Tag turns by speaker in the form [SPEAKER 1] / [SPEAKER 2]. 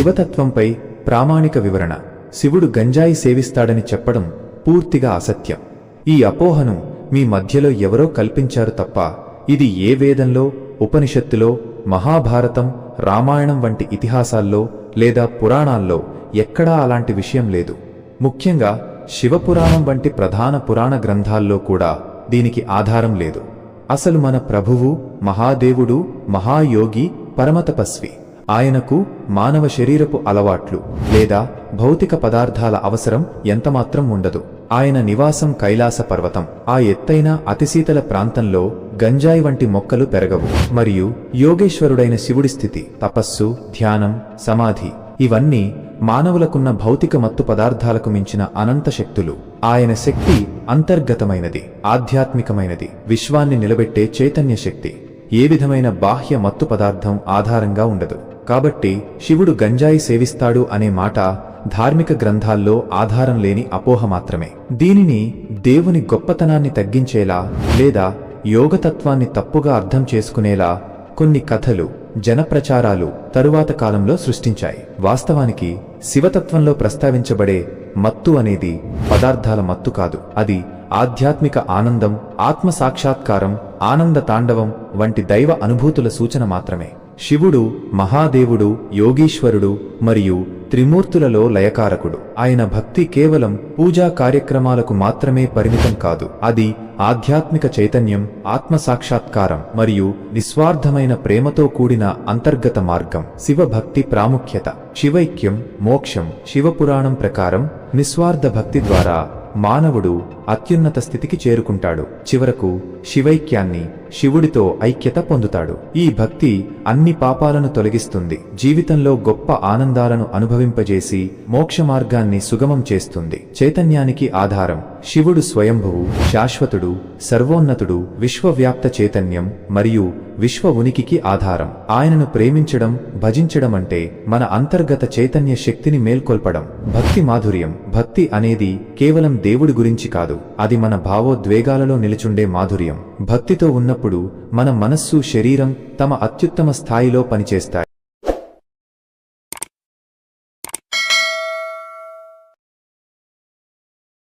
[SPEAKER 1] శివతత్వంపై ప్రామాణిక వివరణ. శివుడు గంజాయి సేవిస్తాడని చెప్పడం పూర్తిగా అసత్యం. ఈ అపోహను మీ మధ్యలో ఎవరో కల్పించారు తప్ప ఇది ఏ వేదంలో ఉపనిషత్తులో మహాభారతం రామాయణం వంటి ఇతిహాసాల్లో లేదా పురాణాల్లో ఎక్కడా అలాంటి విషయం లేదు. ముఖ్యంగా శివపురాణం వంటి ప్రధాన పురాణ గ్రంథాల్లో కూడా దీనికి ఆధారం లేదు. అసలు మన ప్రభువు మహాదేవుడు మహాయోగి పరమతపస్వి. ఆయనకు మానవ శరీరపు అలవాట్లు లేదా భౌతిక పదార్థాల అవసరం ఎంతమాత్రం ఉండదు. ఆయన నివాసం కైలాస పర్వతం. ఆ ఎత్తైన అతిశీతల ప్రాంతంలో గంజాయి వంటి మొక్కలు పెరగవు. మరియు యోగేశ్వరుడైన శివుడి స్థితి తపస్సు ధ్యానం సమాధి ఇవన్నీ మానవులకున్న భౌతిక మత్తు పదార్థాలకు మించిన అనంత శక్తులు. ఆయన శక్తి అంతర్గతమైనది ఆధ్యాత్మికమైనది విశ్వాన్ని నిలబెట్టే చైతన్య శక్తి. ఏ విధమైన బాహ్య మత్తు పదార్థం ఆధారంగా ఉండదు. కాబట్టి శివుడు గంజాయి సేవిస్తాడు అనే మాట ధార్మిక గ్రంథాల్లో ఆధారం లేని అపోహ మాత్రమే. దీనిని దేవుని గొప్పతనాన్ని తగ్గించేలా లేదా యోగతత్వాన్ని తప్పుగా అర్థం చేసుకునేలా కొన్ని కథలు జనప్రచారాలు తరువాత కాలంలో సృష్టించాయి. వాస్తవానికి శివతత్వంలో ప్రస్తావించబడే మత్తు అనేది పదార్థాల మత్తు కాదు. అది ఆధ్యాత్మిక ఆనందం ఆత్మ సాక్షాత్కారం ఆనంద తాండవం వంటి దైవ అనుభూతుల సూచన మాత్రమే. శివుడు మహాదేవుడు యోగీశ్వరుడు మరియు త్రిమూర్తులలో లయకారకుడు. ఆయన భక్తి కేవలం పూజా కార్యక్రమాలకు మాత్రమే పరిమితం కాదు. అది ఆధ్యాత్మిక చైతన్యం ఆత్మ సాక్షాత్కారం మరియు నిస్వార్థమైన ప్రేమతో కూడిన అంతర్గత మార్గం. శివభక్తి ప్రాముఖ్యత. శివైక్యం మోక్షం శివపురాణం ప్రకారం నిస్వార్థ భక్తి ద్వారా మానవుడు అత్యున్నత స్థితికి చేరుకుంటాడు. చివరకు శివైక్యాన్ని శివుడితో ఐక్యత పొందుతాడు. ఈ భక్తి అన్ని పాపాలను తొలగిస్తుంది. జీవితంలో గొప్ప ఆనందాలను అనుభవింపజేసి మోక్ష మార్గాన్ని సుగమం చేస్తుంది. చైతన్యానికి ఆధారం శివుడు స్వయంభువు శాశ్వతుడు సర్వోన్నతుడు విశ్వవ్యాప్త చైతన్యం మరియు విశ్వ ఉనికికి ఆధారం. ఆయనను ప్రేమించడం భజించడం అంటే మన అంతర్గత చైతన్య శక్తిని మేల్కొల్పడం. భక్తి మాధుర్యం. భక్తి అనేది కేవలం దేవుడి గురించి కాదు. అది మన భావోద్వేగాలలో నిలుచుండే మాధుర్యం. భక్తితో ఉన్నప్పుడు మన మనస్సు శరీరం తమ అత్యుత్తమ స్థాయిలో పనిచేస్తాయి.